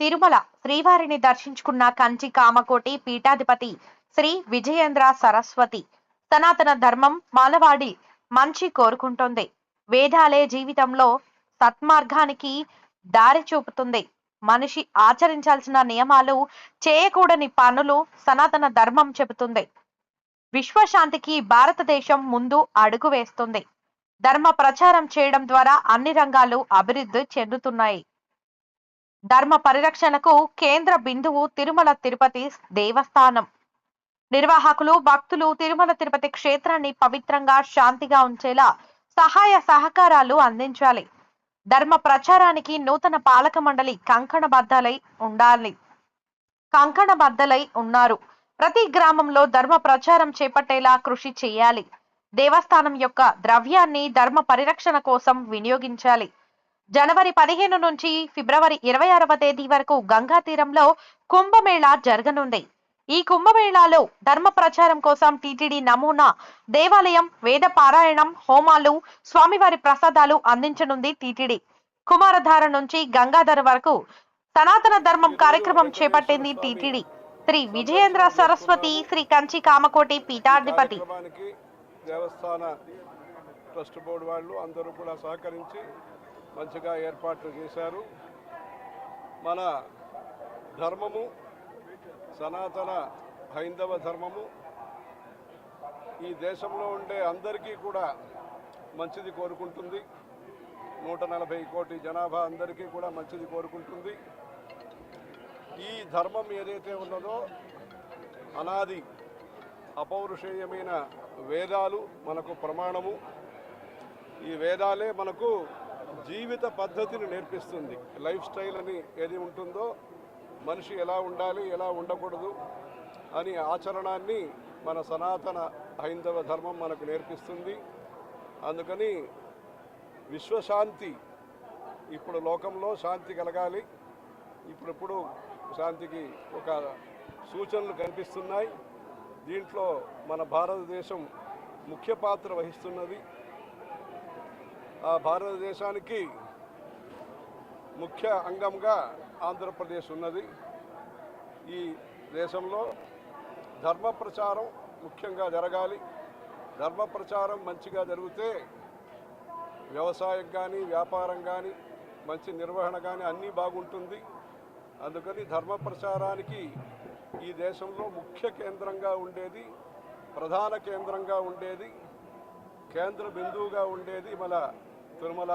తిరుమల శ్రీవారిని దర్శించుకున్న కంచి కామకోటి పీఠాధిపతి శ్రీ విజయేంద్ర సరస్వతి. సనాతన ధర్మం మానవాడి మంచి కోరుకుంటుంది. వేదాలే జీవితంలో సత్మార్గానికి దారి చూపుతుంది. మనిషి ఆచరించాల్సిన నియమాలు చేయకూడని పనులు సనాతన ధర్మం చెబుతుంది. విశ్వశాంతికి భారతదేశం ముందు అడుగు వేస్తుంది. ధర్మ ప్రచారం చేయడం ద్వారా అన్ని రంగాలు అభివృద్ధి చెందుతున్నాయి. ధర్మ పరిరక్షణకు కేంద్ర బిందువు తిరుమల తిరుపతి దేవస్థానం. నిర్వాహకులు భక్తులు తిరుమల తిరుపతి క్షేత్రాన్ని పవిత్రంగా శాంతిగా ఉంచేలా సహాయ సహకారాలు అందించాలి. ధర్మ ప్రచారానికి నూతన పాలక మండలి కంకణబద్దలై ఉండాలి. కంకణబద్దలై ఉన్నారు. ప్రతి గ్రామంలో ధర్మ ప్రచారం చేపట్టేలా కృషి చేయాలి. దేవస్థానం యొక్క ద్రవ్యాన్ని ధర్మ పరిరక్షణ కోసం వినియోగించాలి. జనవరి పదిహేను నుంచి ఫిబ్రవరి ఇరవై ఆరవ తేదీ వరకు గంగా తీరంలో కుంభమేళా జరగనుంది. ఈ కుంభమేళాలో ధర్మ ప్రచారం కోసం టీటీడీ నమూనా దేవాలయం వేద పారాయణం హోమాలు స్వామివారి ప్రసాదాలు అందించనుంది టీటీడీ. కుమారధార నుంచి గంగాధర వరకు సనాతన ధర్మం కార్యక్రమం చేపట్టింది టీటీడీ. శ్రీ విజయేంద్ర సరస్వతి శ్రీ కంచి కామకోటి పీఠాధిపతి. దేవస్థాన ట్రస్ట్ బోర్డు వాళ్ళు అందరూ కూడా సహకరించి మంచిగా ఏర్పాట్లు చేశారు. మన ధర్మము సనాతన హైందవ ధర్మము ఈ దేశంలో ఉండే అందరికీ కూడా మంచిది కోరుకుంటుంది. నూట నలభై కోటి జనాభా అందరికీ కూడా మంచిది కోరుకుంటుంది. ఈ ధర్మం ఏదైతే ఉన్నదో అనాది అపౌరుషేయమైన వేదాలు మనకు ప్రమాణము. ఈ వేదాలే మనకు జీవిత పద్ధతిని నేర్పిస్తుంది. లైఫ్ స్టైల్ అని ఏది ఉంటుందో మనిషి ఎలా ఉండాలి ఎలా ఉండకూడదు అని ఆచరణాన్ని మన సనాతన హైందవ ధర్మం మనకు నేర్పిస్తుంది. అందుకని విశ్వశాంతి ఇప్పుడు లోకంలో శాంతి కలగాలి. ఇప్పుడిప్పుడు శాంతికి ఒక సూచనలు కనిపిస్తున్నాయి. దీంట్లో మన భారతదేశం ముఖ్య పాత్ర వహిస్తున్నది. భారతదేశానికి ముఖ్య అంగంగా ఆంధ్రప్రదేశ్ ఉన్నది. ఈ దేశంలో ధర్మ ప్రచారం ముఖ్యంగా జరగాలి. ధర్మ ప్రచారం మంచిగా జరిగితే వ్యవసాయం కానీ వ్యాపారం కానీ మంచి నిర్వహణ కానీ అన్నీ బాగుంటుంది. అందుకని ధర్మ ప్రచారానికి ఈ దేశంలో ముఖ్య కేంద్రంగా ఉండేది ప్రధాన కేంద్రంగా ఉండేది కేంద్ర బిందువుగా ఉండేది మన తిరుమల